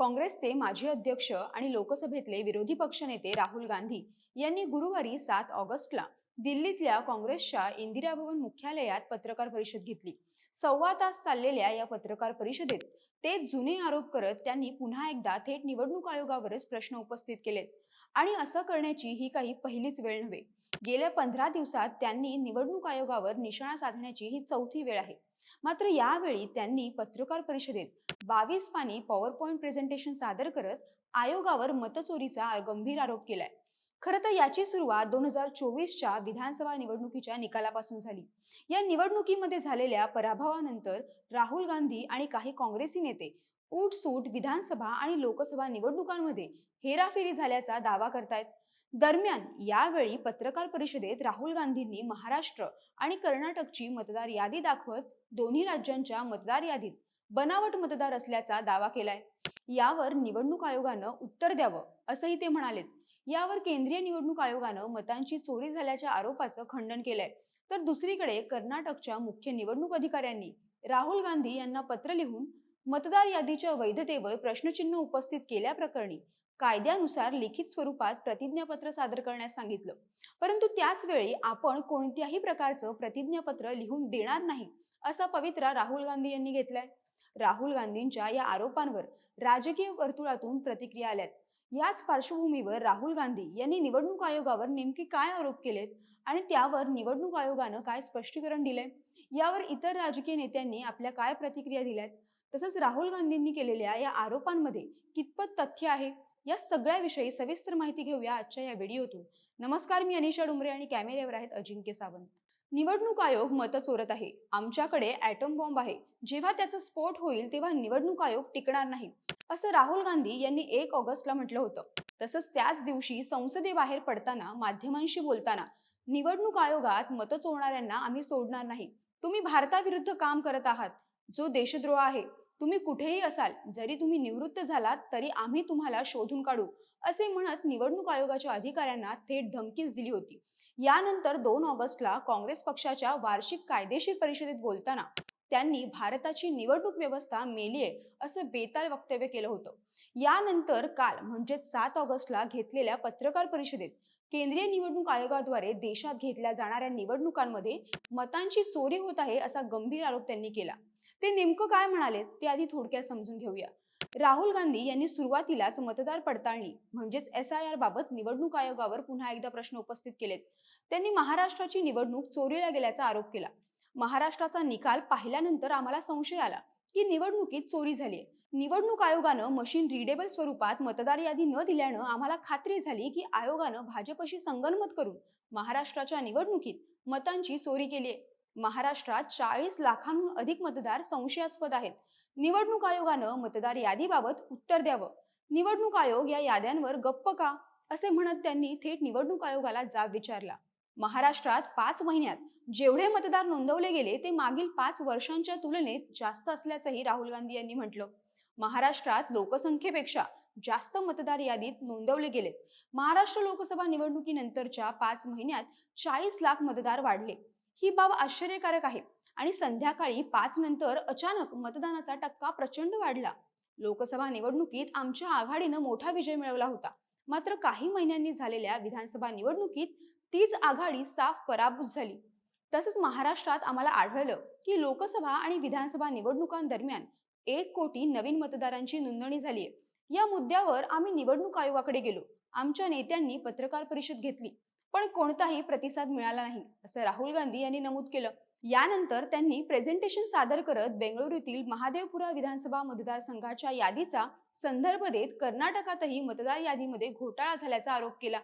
काँग्रेसचे माजी अध्यक्ष आणि लोकसभेतले विरोधी पक्षनेते राहुल गांधी यांनी गुरुवारी सात ऑगस्टला दिल्लीतल्या काँग्रेसच्या इंदिरा भवन मुख्यालयात पत्रकार परिषद घेतली. सव्वा तास चाललेल्या या पत्रकार परिषदेत ते जुने आरोप करत त्यांनी पुन्हा एकदा थेट निवडणूक आयोगावरच प्रश्न उपस्थित केलेत. आणि असं करण्याची ही काही पहिलीच वेळ नव्हे. गेल्या पंधरा दिवसात त्यांनी निवडणूक आयोगावर निशाणा साधण्याची ही चौथी वेळ आहे. मात्र यावेळी त्यांनी पत्रकार परिषदेत बावीस पानी पॉवर पॉइंट प्रेझेंटेशन सादर करत आयोगावर मतचोरीचा गंभीर आरोप केलाय. खरं तर याची सुरुवात दोन हजार चोवीसच्या विधानसभा निवडणुकीच्या निकालापासून झाली. या निवडणुकीमध्ये झालेल्या पराभवानंतर राहुल गांधी आणि काही काँग्रेसी नेते उठसूट विधानसभा आणि लोकसभा निवडणुकांमध्ये हेराफेरी झाल्याचा दावा करतायत. दरम्यान यावेळी पत्रकार परिषदेत राहुल गांधींनी महाराष्ट्र आणि कर्नाटकची मतदार यादी दाखवत दोन्ही राज्यांच्या मतदार यादीत बनावट मतदार असल्याचा दावा केलाय. यावर निवडणूक आयोगानं उत्तर द्यावं असंही ते म्हणालेत. यावर केंद्रीय निवडणूक आयोगानं मतांची चोरी झाल्याच्या आरोपाचं खंडन केलंय. तर दुसरीकडे कर्नाटकच्या मुख्य निवडणूक अधिकाऱ्यांनी राहुल गांधी यांना पत्र लिहून मतदार यादीच्या वैधतेवर प्रश्नचिन्ह उपस्थित केल्याप्रकरणी कायद्यानुसार लिखित स्वरूपात प्रतिज्ञापत्र सादर करण्यास सांगितलं. परंतु त्याच वेळी आपण कोणत्याही प्रकारचं प्रतिज्ञापत्र लिहून देणार नाही असा पवित्रा राहुल गांधी यांनी घेतलाय. राहुल गांधींच्या या आरोपांवर राजकीय वर्तुळातून प्रतिक्रिया आल्यात. याच पार्श्वभूमीवर राहुल गांधी यांनी निवडणूक आयोगावर नेमके काय आरोप केलेत आणि त्यावर निवडणूक आयोगानं काय स्पष्टीकरण दिलंय? यावर इतर राजकीय नेत्यांनी आपल्या काय प्रतिक्रिया दिल्यात? तसंच राहुल गांधींनी केलेल्या या आरोपांमध्ये कितपत तथ्य आहे? या सगळ्याविषयी सविस्तर माहिती घेऊया आजच्या या व्हिडिओतून. नमस्कार मी अनिशा डुमरे आणि कॅमेऱ्यावर आहेत अजिंक्य सावंत. निवडणूक आयोग मतं चोरत आहे. आमच्याकडे ॲटम बॉम्ब आहे. जेव्हा त्याचा स्फोट होईल तेव्हा निवडणूक आयोग टिकणार नाही असं राहुल गांधी यांनी एक ऑगस्टला म्हटलं होतं. तसंच त्याच दिवशी संसदेबाहेर पडताना माध्यमांशी बोलताना निवडणूक आयोगात मतं चोरणाऱ्यांना आम्ही सोडणार नाही. तुम्ही भारताविरुद्ध काम करत आहात. जो देशद्रोह आहे तुम्ही कुठेही असाल जरी तुम्ही निवृत्त झालात तरी आम्ही तुम्हाला शोधून काढू असे म्हणत निवडणूक आयोगाच्या अधिकाऱ्यांना थेट धमकीच दिली होती. यानंतर दोन ऑगस्टला काँग्रेस पक्षाच्या वार्षिक कायदेशीर परिषदेत बोलताना त्यांनी भारताची निवडणूक व्यवस्था मेलीये असं बेताल वक्तव्य केलं होतं. यानंतर काल म्हणजेच सात ऑगस्टला घेतलेल्या पत्रकार परिषदेत केंद्रीय निवडणूक आयोगाद्वारे देशात घेतल्या जाणाऱ्या निवडणुकांमध्ये मतांची चोरी होत आहे असा गंभीर आरोप त्यांनी केला. ते नेमकं काय म्हणाले ते आधी थोडक्यात समजून घेऊया. राहुल गांधी यांनी सुरुवातीलाच मतदार पडताळणी म्हणजेच एस आय आर बाबत निवडणूक आयोगावर पुन्हा एकदा प्रश्न उपस्थित केलेत. त्यांनी महाराष्ट्राची निवडणूक चोरीला गेल्याचा आरोप केला. महाराष्ट्राचा निकाल पाहिल्यानंतर आम्हाला संशय आला की निवडणुकीत चोरी झाली निवडणूक आयोगानं मशीन रिडेबल स्वरूपात मतदार यादी न दिल्यानं आम्हाला खात्री झाली की आयोगानं भाजपशी संगनमत करून महाराष्ट्राच्या निवडणुकीत मतांची चोरी केली आहे. महाराष्ट्रात चाळीस लाखांहून अधिक मतदार संशयास्पद आहेत. निवडणूक आयोगानं मतदार यादीबाबत उत्तर द्यावं. निवडणूक आयोग या याद्यांवर गप्प का? असे म्हणत त्यांनी थेट निवडणूक आयोगाला जाब विचारला. महाराष्ट्रात पाच महिन्यात जेवढे मतदार नोंदवले गेले ते मागील पाच वर्षांच्या तुलनेत जास्त असल्याचंही राहुल गांधी यांनी म्हटलं. महाराष्ट्रात लोकसंख्येपेक्षा जास्त मतदार यादीत नोंदवले गेलेत. महाराष्ट्र लोकसभा निवडणुकीनंतरच्या पाच महिन्यात चाळीस लाख मतदार वाढले. ही बाब आश्चर्यकारक आहे. आणि संध्याकाळी पाच नंतर अचानक मतदानाचा टक्का प्रचंड वाढला. लोकसभा निवडणुकीत आमच्या आघाडीनं मोठा विजय मिळवला होता. मात्र काही महिन्यांनी झालेल्या विधानसभा निवडणुकीत तीच आघाडी साफ पराभूत झाली. तसंच महाराष्ट्रात आम्हाला आढळलं की लोकसभा आणि विधानसभा निवडणुकांदरम्यान एक कोटी नवीन मतदारांची नोंदणी झाली आहे या मुद्द्यावर आम्ही निवडणूक आयोगाकडे गेलो. आमच्या नेत्यांनी पत्रकार परिषद घेतली. पण कोणताही प्रतिसाद मिळाला नाही. असं राहुल गांधी यांनी नमूद केलं. यानंतर त्यांनी प्रेझेंटेशन सादर करत बेंगळुरूतील महादेवपुरा विधानसभा मतदारसंघाच्या यादीचा संदर्भ देत कर्नाटकातही मतदार यादीमध्ये घोटाळा झाल्याचा आरोप केला.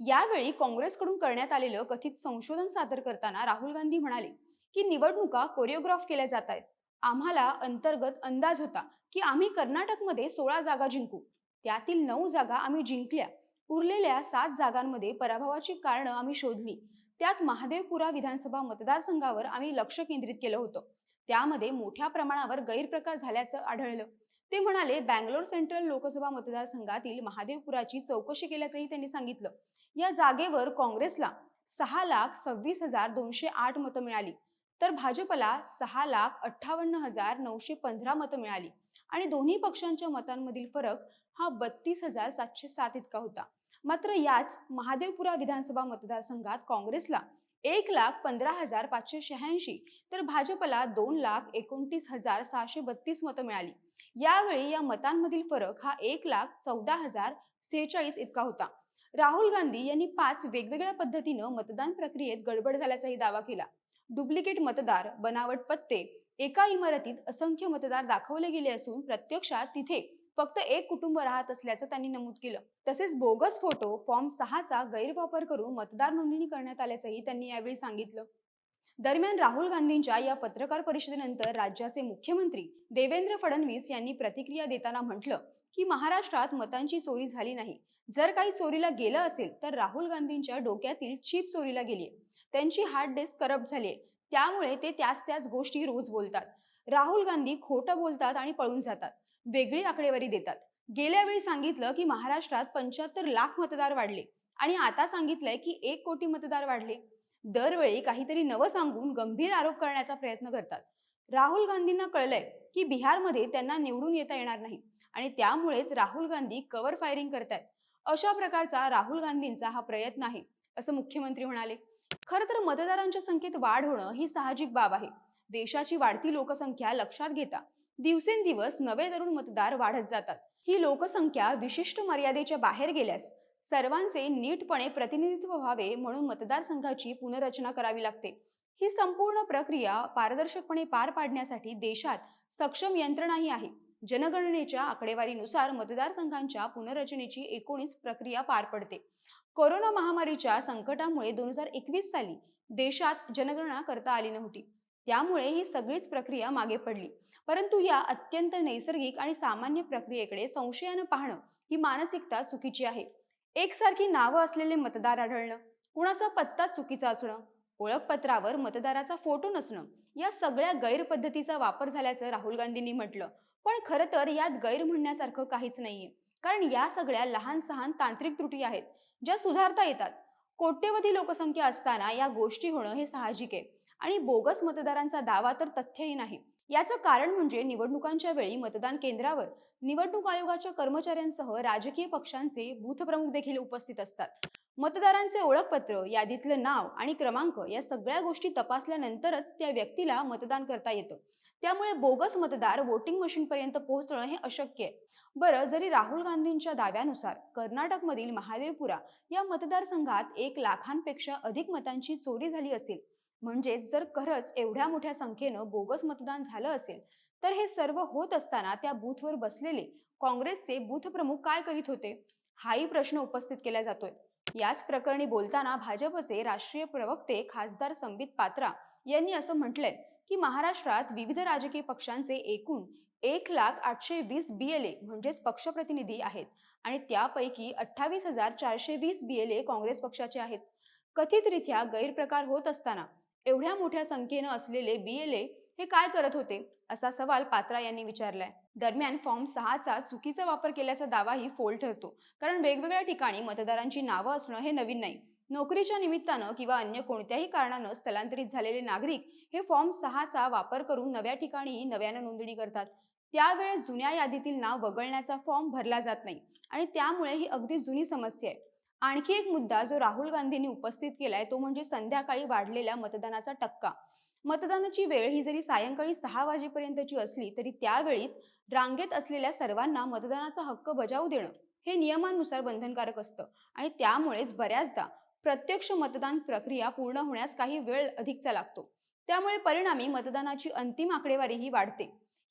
यावेळी काँग्रेसकडून करण्यात आलेलं कथित संशोधन सादर करताना राहुल गांधी म्हणाले की निवडणुका कोरिओग्राफ केल्या जात आहेत. आम्हाला अंतर्गत अंदाज होता की आम्ही कर्नाटकमध्ये सोळा जागा जिंकू. त्यातील नऊ जागा आम्ही जिंकल्या. उरलेल्या सात जागांमध्ये पराभवाची कारणं आम्ही शोधली. त्यात महादेवपुरा विधानसभा मतदारसंघावर आम्ही लक्ष केंद्रित केलं होतं. त्यामध्ये मोठ्या प्रमाणावर गैरप्रकार झाल्याचं आढळलं. ते म्हणाले बँगलोर सेंट्रल लोकसभा मतदारसंघातील महादेवपुराची चौकशी केल्याचंही त्यांनी सांगितलं. या जागेवर काँग्रेसला सहा लाख सव्वीस हजार दोनशे आठ मतं मिळाली. तर भाजपला सहा लाख अठ्ठावन्न हजार नऊशे पंधरा मतं मिळाली. आणि दोन्ही पक्षांच्या मतांमधील फरक हा बत्तीस हजार सातशे सात इतका होता. मात्र याच महादेवपुरा विधानसभा मतदारसंघात काँग्रेसला एक लाख पंधरा हजार पाचशे शहाऐंशी तर भाजपला दोन लाख एकोणतीस हजार सहाशे बत्तीस मतं मिळाली. यावेळी या मतांमधील फरक हा एक लाख चौदा हजार सेहेचाळीस इतका होता. राहुल गांधी यांनी पाच वेगवेगळ्या पद्धतीनं मतदान प्रक्रियेत गडबड झाल्याचाही दावा केला. डुप्लिकेट मतदार बनावट पत्ते एका इमारतीत असंख्य मतदार दाखवले गेले असून प्रत्यक्षात तिथे फक्त एक कुटुंब राहत असल्याचं त्यांनी नमूद केलं. तसेच बोगस फोटो फॉर्म सहाचा गैरवापर करून मतदार नोंदणी करण्यात आल्याचंही त्यांनी यावेळी सांगितलं. दरम्यान राहुल गांधींच्या या पत्रकार परिषदेनंतर राज्याचे मुख्यमंत्री देवेंद्र फडणवीस यांनी प्रतिक्रिया देताना म्हटलं की महाराष्ट्रात मतांची चोरी झाली नाही. जर काही चोरीला गेलं असेल तर राहुल गांधींच्या डोक्यातील चीप चोरीला गेली त्यांची हार्ड डिस्क करप्ट झाली त्यामुळे ते त्याच त्याच गोष्टी रोज बोलतात. राहुल गांधी खोटं बोलतात आणि पळून जातात. वेगळी आकडेवारी देतात. गेल्या वेळी सांगितलं की महाराष्ट्रात पंच्याहत्तर लाख मतदार वाढले आणि आता सांगितलंय की एक कोटी मतदार वाढले. दरवेळी काहीतरी नवं सांगून गंभीर आरोप करण्याचा प्रयत्न करतात. राहुल गांधींना कळलंय की बिहारमध्ये त्यांना निवडून येता येणार नाही आणि त्यामुळेच राहुल गांधी कव्हर फायरिंग करतायत. अशा प्रकारचा राहुल गांधींचा हा प्रयत्न आहे असं मुख्यमंत्री म्हणाले. खरं तर मतदारांच्या संख्येत वाढ होणं ही साहजिक बाब आहे. देशाची वाढती लोकसंख्या लक्षात घेता दिवसेंदिवस नवे तरुण मतदार वाढत जातात. ही लोकसंख्या विशिष्ट मर्यादेच्या बाहेर गेल्यास सर्वांचे नीटपणे प्रतिनिधित्व व्हावे म्हणून मतदारसंघाची पुनर्रचना करावी लागते. ही संपूर्ण प्रक्रिया पारदर्शकपणे पार पाडण्यासाठी देशात सक्षम यंत्रणाही आहे. जनगणनेच्या आकडेवारीनुसार मतदारसंघांच्या पुनर्रचनेची एकोणीस प्रक्रिया पार पडते. कोरोना महामारीच्या संकटामुळे दोन हजार एकवीस साली देशात जनगणना करता आली नव्हती. त्यामुळे ही सगळीच प्रक्रिया मागे पडली. परंतु या अत्यंत नैसर्गिक आणि सामान्य प्रक्रियेकडे संशयानं पाहणं ही मानसिकता चुकीची आहे. एकसारखी नावं असलेले मतदार आढळणं कुणाचा पत्ता चुकीचा असणं ओळखपत्रावर मतदाराचा फोटो नसणं या सगळ्या गैरपद्धतीचा वापर झाल्याचं राहुल गांधींनी म्हटलं. पण खरं तर यात गैर म्हणण्यासारखं काहीच नाहीये. कारण या सगळ्या लहान सहान तांत्रिक त्रुटी आहेत ज्या सुधारता येतात. कोट्यवधी लोकसंख्या असताना या गोष्टी होणं हे साहजिक आहे. आणि बोगस मतदारांचा दावा तर तथ्यही नाही. याचं कारण म्हणजे निवडणुकांच्या वेळी मतदान केंद्रावर निवडणूक आयोगाच्या कर्मचाऱ्यांसह राजकीय पक्षांचे बूथप्रमुख देखील उपस्थित असतात. मतदारांचे ओळखपत्र यादीतलं नाव आणि क्रमांक या सगळ्या गोष्टी तपासल्यानंतरच त्या व्यक्तीला मतदान करता येतं. त्यामुळे बोगस मतदार वोटिंग मशीनपर्यंत पोहोचणं हे अशक्य आहे. बरं जरी राहुल गांधींच्या दाव्यानुसार कर्नाटकमधील महादेवपुरा या मतदारसंघात एक लाखांपेक्षा अधिक मतांची चोरी झाली असेल म्हणजेच जर खरंच एवढ्या मोठ्या संख्येनं बोगस मतदान झालं असेल तर हे सर्व होत असताना त्या बूथवर बसलेले काँग्रेसचे बूथ प्रमुख काय करीत होते? हाही प्रश्न उपस्थित केला जातोय. याच प्रकरणी बोलताना भाजपचे राष्ट्रीय प्रवक्ते खासदार संबित पात्रा यांनी असं म्हटलंय की महाराष्ट्रात विविध राजकीय पक्षांचे एकूण एक लाख आठशे वीस बी एल ए म्हणजेच पक्षप्रतिनिधी आहेत आणि त्यापैकी अठ्ठावीस हजार चारशे वीस बी एल ए काँग्रेस पक्षाचे आहेत. कथितरित्या गैरप्रकार होत असताना एवढ्या मोठ्या संख्येनं असलेले बी एल ए हे काय करत होते? असा सवाल पात्रा यांनी विचारलाय. दरम्यान फॉर्म सहाचा चुकीचा वापर केल्याचा दावाही फोल ठरतो. कारण वेगवेगळ्या ठिकाणी मतदारांची नावं असणं हे नवीन नाही. नोकरीच्या निमित्तानं किंवा अन्य कोणत्याही कारणानं स्थलांतरित झालेले नागरिक हे फॉर्म सहाचा वापर करून नव्या ठिकाणी नव्यानं नोंदणी करतात. त्यावेळेस जुन्या यादीतील नाव वगळण्याचा फॉर्म भरला जात नाही. आणि त्यामुळे ही अगदी जुनी समस्या आहे. आणखी एक मुद्दा जो राहुल गांधींनी उपस्थित केलाय तो म्हणजे संध्याकाळी वाढलेल्या मतदानाचा टक्का. मतदानाची वेळ ही जरी सायंकाळी सहा वाजेपर्यंतची असली तरी त्यावेळी रांगेत असलेल्या सर्वांना मतदानाचा हक्क बजावू देणं हे नियमानुसार बंधनकारक असतं. आणि त्यामुळेच बऱ्याचदा प्रत्यक्ष मतदान प्रक्रिया पूर्ण होण्यास काही वेळ अधिकचा लागतो. त्यामुळे परिणामी मतदानाची अंतिम आकडेवारीही वाढते.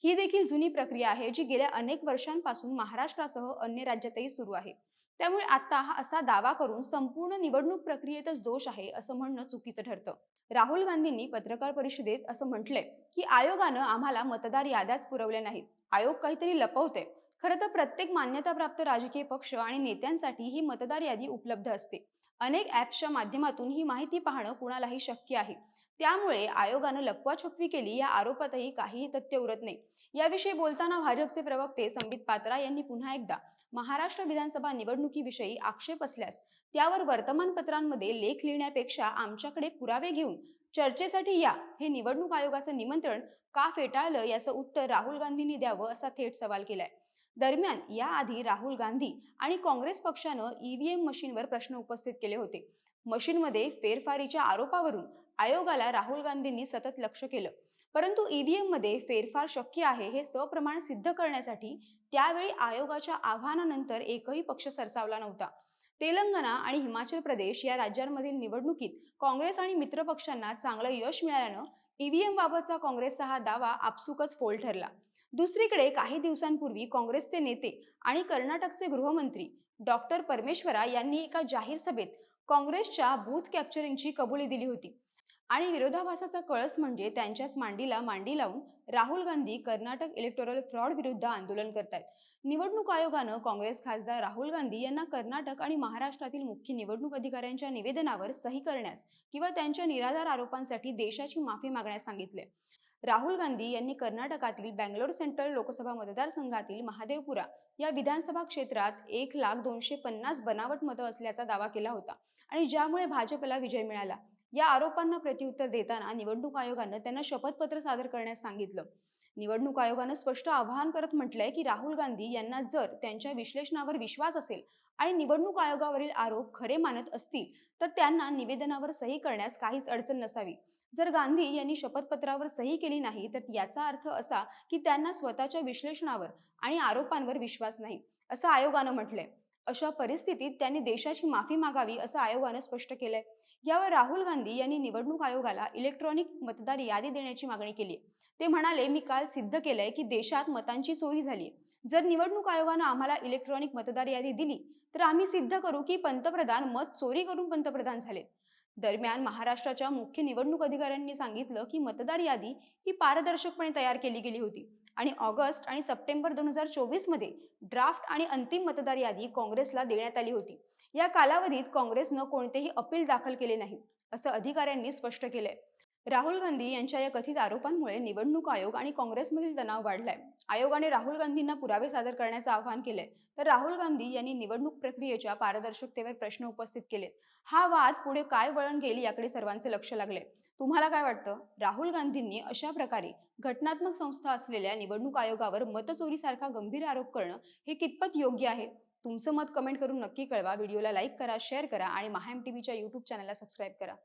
ही देखील जुनी प्रक्रिया आहे जी गेल्या अनेक वर्षांपासून महाराष्ट्रासह अन्य राज्यातही सुरू आहे. त्यामुळे आता हा असा दावा करून संपूर्ण निवडणूक प्रक्रियेतच दोष आहे असं म्हणणं चुकीचं ठरतं. राहुल गांधींनी पत्रकार परिषदेत असं म्हटलंय की आयोगानं आम्हाला मतदार याद्याच पुरवल्या नाहीत. आयोग काहीतरी लपवते खरं तर प्रत्येक मान्यताप्राप्त राजकीय पक्ष आणि नेत्यांसाठी ही मतदार यादी उपलब्ध असते. अनेक ॲप्सच्या माध्यमातून ही माहिती पाहणं कुणालाही शक्य आहे. त्यामुळे आयोगानं लपवाछपवी केली या आरोपातही काहीही तथ्य उरत नाही. याविषयी बोलताना भाजपचे प्रवक्ते संबित पात्रा यांनी पुन्हा एकदा महाराष्ट्र विधानसभा निवडणुकीविषयी आक्षेप असल्यास त्यावर वर्तमानपत्रांमध्ये लेख लिहिण्यापेक्षा आमच्याकडे पुरावे घेऊन चर्चेसाठी या हे निवडणूक आयोगाचं निमंत्रण का फेटाळलं याचं उत्तर राहुल गांधींनी द्यावं असा थेट सवाल केलाय. दरम्यान याआधी राहुल गांधी आणि काँग्रेस पक्षानं ईव्हीएम मशीनवर प्रश्न उपस्थित केले होते. मशीनमध्ये फेरफारीच्या आरोपावरून आयोगाला राहुल गांधींनी सतत लक्ष केलं. परंतु ईव्हीएममध्ये फेरफार शक्य आहे हे सप्रमाण सिद्ध करण्यासाठी त्यावेळी आयोगाच्या आव्हानानंतर एकही पक्ष सरसावला नव्हता. तेलंगणा आणि हिमाचल प्रदेश या राज्यांमधील निवडणुकीत काँग्रेस आणि मित्र पक्षांना चांगलं यश मिळाल्यानं ईव्हीएम बाबतचा काँग्रेसचा हा दावा आपसुकच फोल ठरला. दुसरीकडे काही दिवसांपूर्वी काँग्रेसचे नेते आणि कर्नाटकचे गृहमंत्री डॉक्टर परमेश्वरा यांनी एका जाहीर सभेत काँग्रेसच्या बूथ कॅप्चरिंगची कबुली दिली होती. आणि विरोधाभासाचा कळस म्हणजे त्यांच्याच मांडीला मांडी लावून राहुल गांधी कर्नाटक इलेक्टोरल फ्रॉड विरुद्ध आंदोलन करतायत. निवडणूक आयोगानं काँग्रेस खासदार राहुल गांधी यांना कर्नाटक आणि महाराष्ट्रातील मुख्य निवडणूक अधिकाऱ्यांच्या निवेदनावर सही करण्यास किंवा त्यांच्या निराधार आरोपांसाठी देशाची माफी मागण्यास सांगितले. राहुल गांधी यांनी कर्नाटकातील बँगलोर सेंट्रल लोकसभा मतदारसंघातील महादेवपुरा या विधानसभा क्षेत्रात एक लाख दोनशे पन्नास बनावट मतं असल्याचा दावा केला होता आणि ज्यामुळे भाजपला विजय मिळाला. या आरोपांना प्रत्युत्तर देताना निवडणूक आयोगानं त्यांना शपथपत्र सादर करण्यास सांगितलं. निवडणूक आयोगानं स्पष्ट आवाहन करत म्हटलंय की राहुल गांधी यांना जर त्यांच्या विश्लेषणावर विश्वास असेल आणि निवडणूक आयोगावरील आरोप खरे मानत असतील तर त्यांना निवेदनावर सही करण्यास काहीच अडचण नसावी. जर गांधी यांनी शपथपत्रावर सही केली नाही तर याचा अर्थ असा की त्यांना स्वतःच्या विश्लेषणावर आणि आरोपांवर विश्वास नाही असं आयोगानं म्हटलंय. अशा परिस्थितीत त्यांनी देशाची माफी मागावी असं आयोगानं स्पष्ट केलंय. यावर राहुल गांधी यांनी निवडणूक आयोगाला इलेक्ट्रॉनिक मतदार यादी देण्याची मागणी केली ते म्हणाले मी काल सिद्ध केलंय की देशात मतांची चोरी झाली जर निवडणूक आयोगानं आम्हाला इलेक्ट्रॉनिक मतदार यादी दिली तर आम्ही सिद्ध करू की पंतप्रधान मत चोरी करून पंतप्रधान झालेत. दरम्यान महाराष्ट्राच्या मुख्य निवडणूक अधिकाऱ्यांनी सांगितलं की मतदार यादी ही पारदर्शकपणे तयार केली गेली होती. आणि ऑगस्ट आणि सप्टेंबर दोन हजार चोवीसमध्ये ड्राफ्ट आणि अंतिम मतदार यादी काँग्रेसला देण्यात आली होती. या कालावधीत काँग्रेसनं कोणतेही अपील दाखल केले नाही असं अधिकाऱ्यांनी स्पष्ट केलंय. राहुल गांधी यांच्या या कथित आरोपांमुळे निवडणूक आयोग आणि काँग्रेसमधील तणाव वाढलाय. आयोगाने राहुल गांधींना पुरावे सादर करण्याचं आवाहन केलंय. तर राहुल गांधी यांनी निवडणूक प्रक्रियेच्या पारदर्शकतेवर प्रश्न उपस्थित केले हा वाद पुढे काय वळण घेईल याकडे सर्वांचे लक्ष लागले. तुम्हाला काय वाटतं? राहुल गांधींनी अशा प्रकारे घटनात्मक संस्था असलेल्या निवडणूक आयोगावर मतचोरीसारखा गंभीर आरोप करणं हे कितपत योग्य आहे? तुमचं मत कमेंट करून नक्की कळवा. व्हिडिओला लाईक करा शेअर करा आणि महाएम टीव्हीच्या यूट्यूब चॅनलला सबस्क्राईब करा.